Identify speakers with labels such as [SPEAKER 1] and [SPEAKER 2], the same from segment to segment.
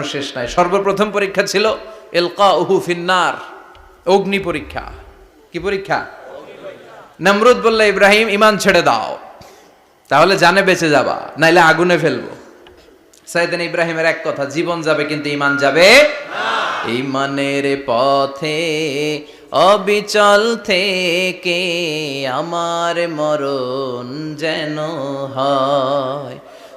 [SPEAKER 1] কোনো শেষ নাই। সর্বপ্রথম পরীক্ষা ছিল এলকা উহু ফিন্নার, অগ্নি পরীক্ষা। কি পরীক্ষা? নমরুদ বললে, ইব্রাহিম ইমান ছেড়ে দাও। তাহলে জানে বেঁচে যাবা, নাইলে আগুনে ফেলব। সাইদিন ইব্রাহিমের এক কথা, জীবন যাবে কিন্তু ইমান যাবে ইমানের পথে, অবিচল থেকে আমার মরণ যেন হয়।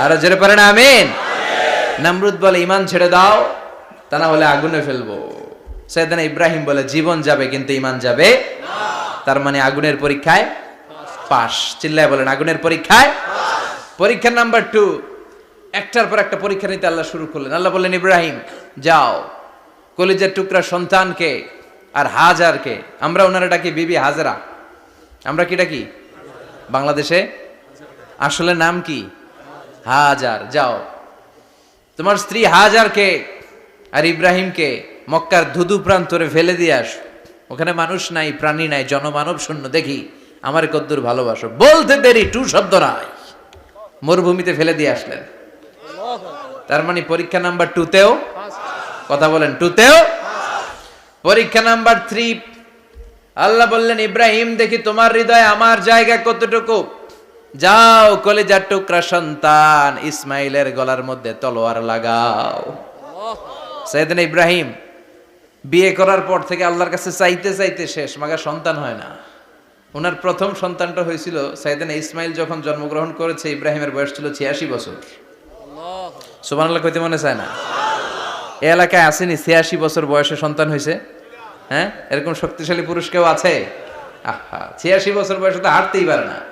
[SPEAKER 1] আরও জোরে পড়ে না, আমিন? নামরুদ বলে ইমান ছেড়ে দাও, তা না হলে আগুনে ফেলব। সেদিন ইব্রাহিম বলে, জীবন যাবে, কিন্তু ইমান যাবে তার মানে আগুনের পরীক্ষায় পাস চিল্লায় বলেন, আগুনের পরীক্ষায় পরীক্ষা নাম্বার টু। একটার পর একটা পরীক্ষা নিতে আল্লাহ শুরু করলেন। আল্লাহ বললেন, ইব্রাহিম, যাও। কলিজার টুকরা সন্তানকে আর হাজারকে, আমরা ওনারা ডাকি বিবি হাজারা। আমরা কি ডাকি? বাংলাদেশে? আসলে নাম কি? হাজার, যাও। তোমার স্ত্রী হাজারকে আর ইব্রাহিমকে মক্কার ধুধু প্রান্তরে ফেলে দিয়ে আস। ওখানে মানুষ নাই, প্রাণী নাই, জনমানব শূন্য। দেখি, আমার কদ্দুর ভালোবাসো। বলতে দেরি, টু শব্দ নাই। মরুভূমিতে ফেলে দিয়ে আসলেন। তার মানে পরীক্ষা নাম্বার টুতেও কথা বলেন টুতেও পরীক্ষা নাম্বার থ্রি আল্লাহ বললেন, ইব্রাহিম, দেখি তোমার হৃদয় আমার জায়গা কতটুকু? যাও, কলেজার টুকরা সন্তান, ইসমাইলের গলার মধ্যে তলোয়ার লাগাও। সাইদিন ইব্রাহিম, বিয়ে করার পর থেকে আল্লাহর কাছে চাইতে চাইতে শেষ, মাগা সন্তান হয় না। ওনার প্রথম সন্তানটা হয়েছিল সাইদিন ইসমাইল, যখন জন্মগ্রহণ করেছে, ইব্রাহিমের বয়স ছিল ছিয়াশি বছর। সুবান আল্লাহ কইতে মনে চায় না? এ এলাকায় আসেনি, ছিয়াশি বছর বয়সে সন্তান হয়েছে। হ্যাঁ? এরকম শক্তিশালী পুরুষ কেউ আছে? আহা, ছিয়াশি বছর বয়সে তো হাঁটতেই পারে না।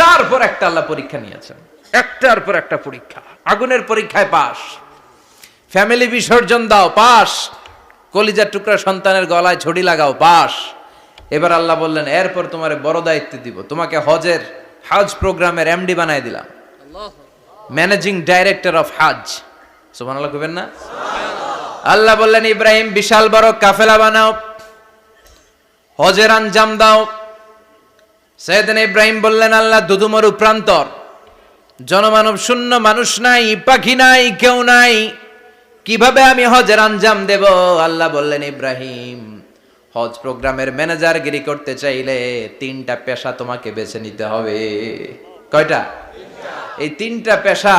[SPEAKER 1] একটার পর একটা আল্লাহ পরীক্ষা নিয়েছেন। একটার পর একটা পরীক্ষা। আগুনের পরীক্ষায় পাস ফ্যামিলি বিসর্জন দাও পাস কলিজার টুকরা সন্তানের গলায় ছড়ি লাগাও পাস এবার আল্লাহ বললেন, এরপর তোমার বড় দায়িত্ব দিব। তোমাকে হজের হাজ প্রোগ্রামের এমডি বানাই দিলাম। ম্যানেজিং ডাইরেক্টর অফ হাজ। সুমান আল্লাহ কবেন না? আল্লাহ বললেন, ইব্রাহিম, বিশাল বড় কাফেলা বানাও। হজের আঞ্জাম দাও। সৈয়দিন ইব্রাহিম বললেন, আল্লাহ দুদুমরু প্রান্তর। জনমানব শূন্য মানুষ নাই, পাখি নাই, কেউ নাই। কীভাবে আমি হজের আঞ্জাম দেব? আল্লাহ বললেন, ইব্রাহিম, হজ প্রোগ্রামের ম্যানেজার গিরি করতে চাইলে তিনটা পেশা তোমাকে বেছে নিতে হবে। কয়টা? এই তিনটা পেশা,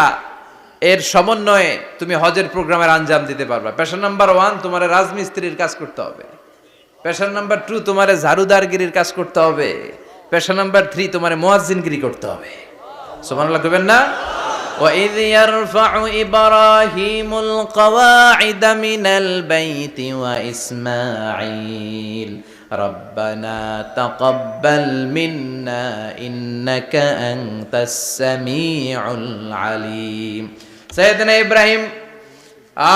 [SPEAKER 1] এর সমন্বয়ে তুমি হজের প্রোগ্রামের আঞ্জাম দিতে পারবা। পেশা নাম্বার ওয়ান, তোমার রাজমিস্ত্রির কাজ করতে হবে। পেশা নাম্বার টু, তোমার ঝাড়ুদারগিরির কাজ করতে হবে। পেশা নাম্বার থ্রি তোমার মোয়াজিনগিরি করতে হবে সুবহানাল্লাহ কইবেন না وإذ يرفع إبراهيم القواعد من البيت وإسماعيل ربنا تقبل منا إنك أنت السميع العليم سيدنا إبراهيم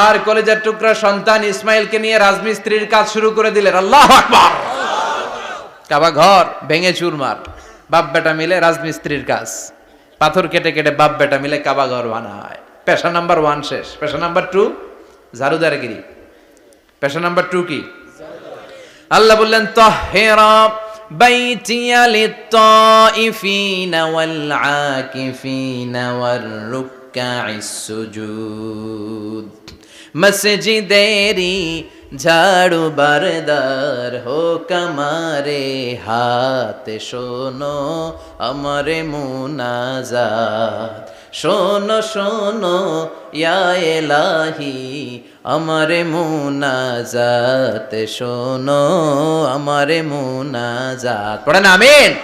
[SPEAKER 1] আর কলেজের টুকরা সন্তান ইসমাইলকে নিয়ে রাজমিস্ত্রির কাজ শুরু করে দিলেন আল্লাহ আকবার কাবা ঘর, ভেঙে চুরমার। বাপ বেটা মিলে রাজমিস্ত্রির কাজ। পাথর কেটে কেটে বাপ বেটা মিলে কাবা ঘর বানায়। পেশা নাম্বার ওয়ান শেষ। পেশা নাম্বার টু ঝাড়ুদারগিরি পেশা নাম্বার টু কি? আল্লাহ বললেন, তহেরা বাইতিয়া লিত্তাইফিনা ওয়াল আকিফিনা ওয়ার রুক্কাইস সুজুদ। মসজিদেরি ঝাড়ু বারদার হো কামারে হাত, শোনো আমারে মুনাজাত। শোনো শোনো, ইয়া এলাহি, আমারে মুনাজাত। শোনো আমারে মুনাজাত। পড়েন আমিন?